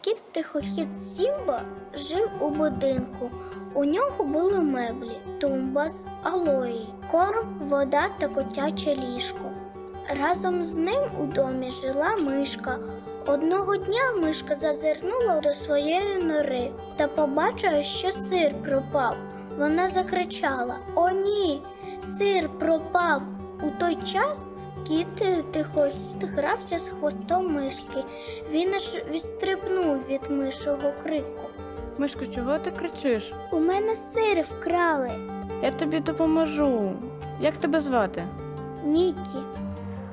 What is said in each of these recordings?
Кіт тихохід Сімба жив у будинку. У нього були меблі, тумба з алої, корм, вода та котяче ліжко. Разом з ним у домі жила мишка. Одного дня мишка зазирнула до своєї нори та побачила, що сир пропав. Вона закричала: О, ні, сир пропав. У той час кіт тихохід грався з хвостом мишки. Він аж відстрибнув від мишого крику. Мишко, чого ти кричиш? У мене сир вкрали. Я тобі допоможу. Як тебе звати? Нікі.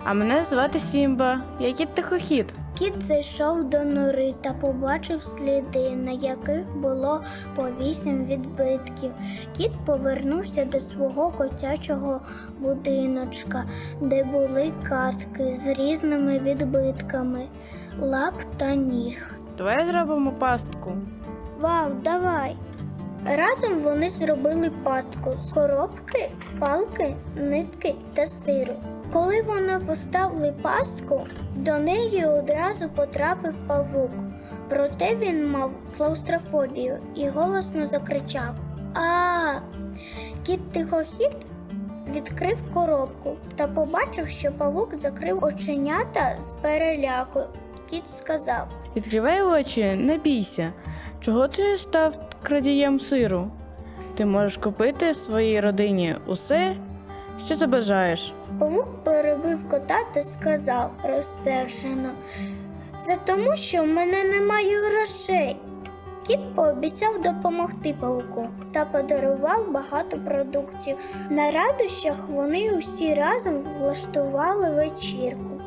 А мене звати Сімба. Я кіт тихохід. Кіт зайшов до нори та побачив сліди, на яких було по вісім відбитків. Кіт повернувся до свого котячого будиночка, де були картки з різними відбитками лап та ніг. Давай зробимо пастку. Вау, давай! Разом вони зробили пастку з коробки, палки, нитки та сиру. Коли вони поставили пастку, до неї одразу потрапив павук. Проте він мав клаустрофобію і голосно закричав: А! Кіт тихохід відкрив коробку та побачив, що павук закрив оченята з переляку. Кіт сказав: Відкривай очі, не бійся. Чого ти став крадієм сиру? Ти можеш купити своїй родині усе, що забажаєш. Павук перебив кота та сказав розсержено. Це тому, що в мене немає грошей. Кіт пообіцяв допомогти павуку та подарував багато продуктів. На радощах вони усі разом влаштували вечірку.